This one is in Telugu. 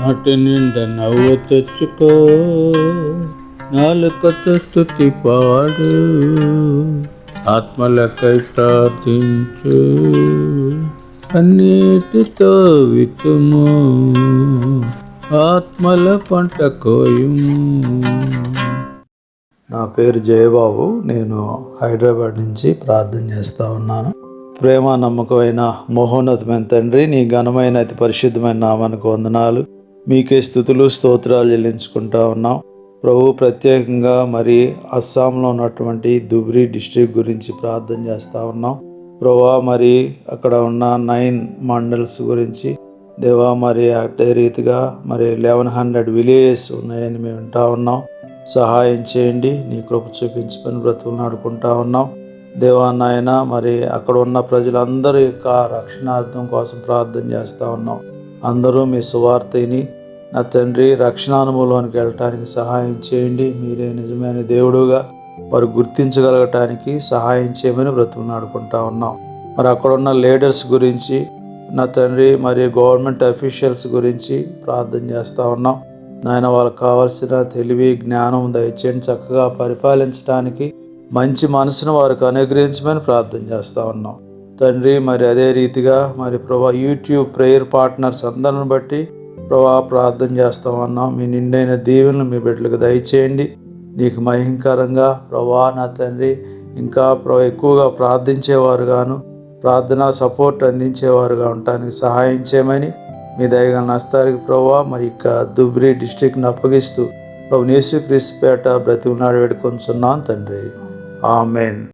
నాటి నిండా నవ్వు తెచ్చుకో. నాలుకతో స్థుతి పాడు. ఆత్మలకై ప్రార్థించు. అన్నిటితో వితుము ఆత్మల పంట కోయుము. నా పేరు జయబాబు. నేను హైదరాబాద్ నుంచి ప్రార్థన చేస్తూ ఉన్నాను. ప్రేమ నమ్మకమైన మహోన్నతమైన తండ్రి నీ ఘనమైన అతి పరిశుద్ధమైన నామానికి వందనాలు. మీకే స్థుతులు స్తోత్రాలు చెల్లించుకుంటా ఉన్నాం. ప్రభు ప్రత్యేకంగా మరి అస్సాంలో ఉన్నటువంటి దుబ్రి డిస్ట్రిక్ట్ గురించి ప్రార్థన చేస్తూ ఉన్నాం. ప్రభా మరి అక్కడ ఉన్న నైన్ మండల్స్ గురించి దేవా మరి అదే రీతిగా మరి లెవెన్ హండ్రెడ్ విలేజెస్ ఉన్నాయని మేము వింటా ఉన్నాం. సహాయం చేయండి నీ కృప చూపించుకొని బ్రతుకులు నడుకుంటా ఉన్నాం. దేవా నాయన మరి అక్కడ ఉన్న ప్రజలందరి యొక్క రక్షణార్థం కోసం ప్రార్థన చేస్తూ ఉన్నాం. అందరూ మీ సువార్తని నా తండ్రి రక్షణ అనుభవంలోనికి వెళ్ళటానికి సహాయం చేయండి. మీరే నిజమైన దేవుడుగా వారు గుర్తించగలగటానికి సహాయం చేయమని బ్రతుకునాడుకుంటా ఉన్నాం. మరి అక్కడ ఉన్న లీడర్స్ గురించి నా తండ్రి మరి గవర్నమెంట్ అఫీషియల్స్ గురించి ప్రార్థన చేస్తూ ఉన్నాం. నాయన వాళ్ళకి కావాల్సిన తెలివి జ్ఞానం దయచేయండి. చక్కగా పరిపాలించడానికి మంచి మనసును వారికి అనుగ్రహించమని ప్రార్థన చేస్తూ ఉన్నాం. తండ్రి మరి అదే రీతిగా మరి ప్రభా యూట్యూబ్ ప్రేయర్ పార్ట్నర్స్ అందరిని బట్టి ప్రభా ప్రార్థన చేస్తూ ఉన్నాం మీ నిండైన దీవెనలు మీ బిడ్డలకు దయచేయండి. నీకు మహింకరంగా ప్రభా నా తండ్రి ఇంకా ప్ర ఎక్కువగా ప్రార్థించేవారు గాను ప్రార్థన సపోర్ట్ అందించేవారుగా ఉండటానికి సహాయం చేయమని మీ దయగా నష్టానికి ప్రభా మరి ఇక దుబ్రి డిస్టిక్ని అప్పగిస్తూ ప్రభు నేసు క్రీస్తుపేట బ్రతికున్నాడు వేడుకొంచున్నాను తండ్రి. ఆమెన్.